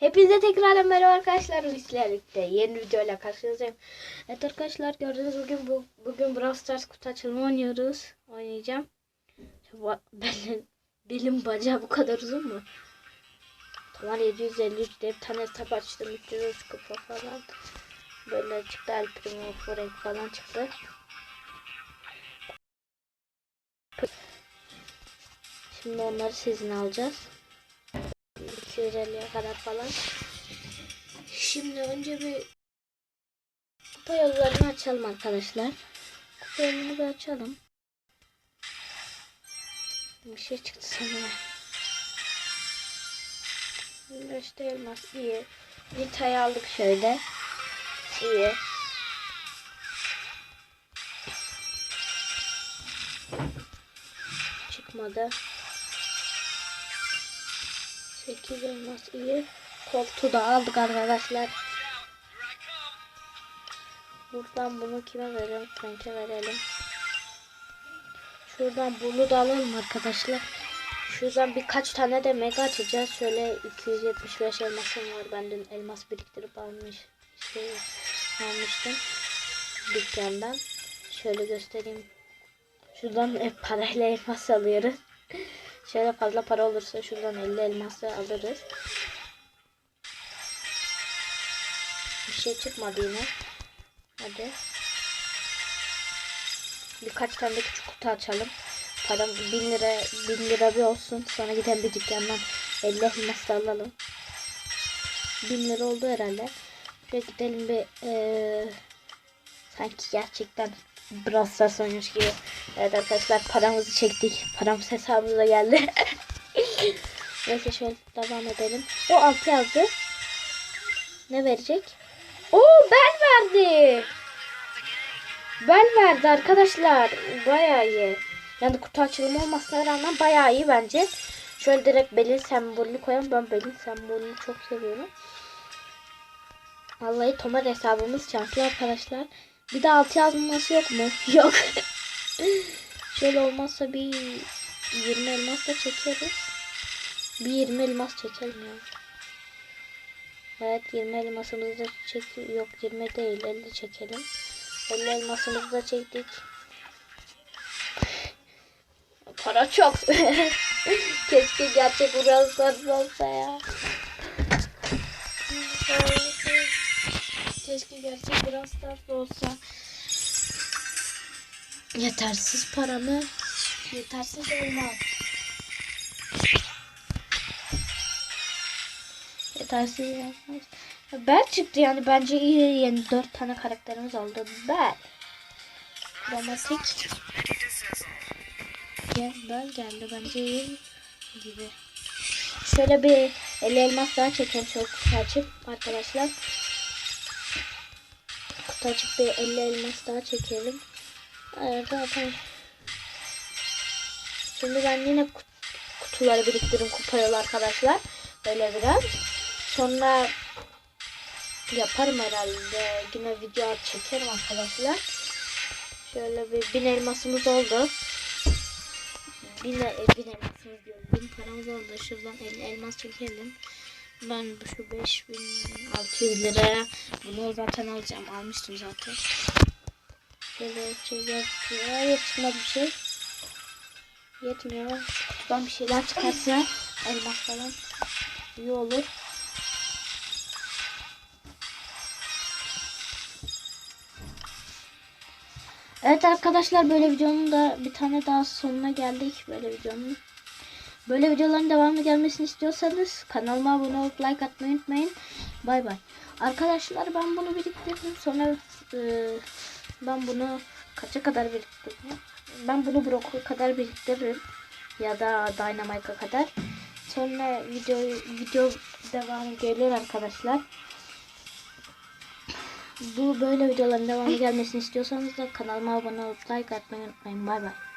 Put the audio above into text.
Hepinize tekrar merhaba arkadaşlar. Bizlerle birlikte yeni videoyla karşınızdayım. Evet arkadaşlar gördüğünüz bugün bu bugün Brawl Stars kutu açılımı oynuyoruz. Oynayacağım. Belim, belim bacağı bu kadar uzun mu? Tamam 753 diye bir tane hesap açtım. 300 kupa falan. Böyle çıktı El Primo, Forek falan çıktı. Şimdi onları sizin alacağız. 250'ye kadar falan. Şimdi önce bir kupa yollarını açalım arkadaşlar. Kupa yolunu bir açalım. Bir şey çıktı sanırım. İşte elmas iyi. Bir tay aldık şöyle. İyi. Çıkmadı. 8 elmas iyi. Koltuğu da aldık arkadaşlar. Buradan bunu kime verelim? Frank'e verelim. Şuradan bunu da alalım arkadaşlar. Şuradan birkaç tane de mega açacağız. Şöyle 275 elmasım var. Ben dün elmas biriktirip almış şey almıştım dükkandan. Şöyle göstereyim. Şuradan hep parayla elmas alıyoruz. Şöyle fazla para olursa şuradan 50 elması alırız. Bir şey çıkmadı yine. Hadi. Birkaç tane de küçük kutu açalım. Param 1000 lira 1000 lira bir olsun. Sonra gidelim bir dükkandan 50 elmas da alalım. 1000 lira oldu herhalde. Şöyle gidelim bir eee, sanki gerçekten Brawl Stars oynuyormuş gibi. Evet arkadaşlar paramızı çektik. Paramız hesabımıza geldi. Neyse şöyle devam edelim. O altı yazdı. Ne verecek? Oo ben verdi. Ben verdi arkadaşlar. Bayağı iyi. Yani kutu açılımı olmasına rağmen bayağı iyi bence. Şöyle direkt belin sembolünü koyalım. Ben belin sembolünü çok seviyorum. Vallahi Tomar hesabımız şampiyon arkadaşlar. Bir de altı yazması yok mu? Yok. Şöyle olmazsa bir 20 elmas da çekeriz. Bir 20 elmas çekelim ya. Evet 20 elmasımızı da çek yok 20 değil 50 çekelim. 50 elmasımızı da çektik. Para çok. Keşke gerçek Brawl olsa ya. Keşke gerçek Brawl Stars olsa. Yetersiz paramı yetersiz olmaz. Yetersiz olmaz. Bel çıktı yani bence iyi yeni dört tane karakterimiz oldu. Bel. Kromatik. Gel, bel geldi bence iyi gibi. Şöyle bir 50 elmas daha çekelim çok açık arkadaşlar. Kutu bir 50 elmas daha çekelim. Evet zaten. Şimdi ben yine kut- kutuları biriktiririm kupayol arkadaşlar. Böyle biraz. Sonra yaparım herhalde. Yine video çekerim arkadaşlar. Şöyle bir bin elmasımız oldu. Bin, bin elmasımız diyorum. Bin paramız oldu. Şuradan 50 elmas çekelim. Ben şu 5600 liraya bunu zaten alacağım. Almıştım zaten. Şöyle şeyler Hayır çıkmadı bir şey. Yetmiyor. Kutudan bir şeyler çıkarsa elmas falan iyi olur. Evet arkadaşlar böyle videonun da bir tane daha sonuna geldik. Böyle videonun. Böyle videoların devamlı gelmesini istiyorsanız kanalıma abone olup like atmayı unutmayın. Bay bay. Arkadaşlar ben bunu biriktirdim. Sonra e, ben bunu kaça kadar biriktirdim? Ben bunu Brock'a kadar biriktiririm. Ya da Dynamite'a kadar. Sonra video video devamı gelir arkadaşlar. Bu böyle videoların devamı gelmesini istiyorsanız da kanalıma abone olup like atmayı unutmayın. Bay bay.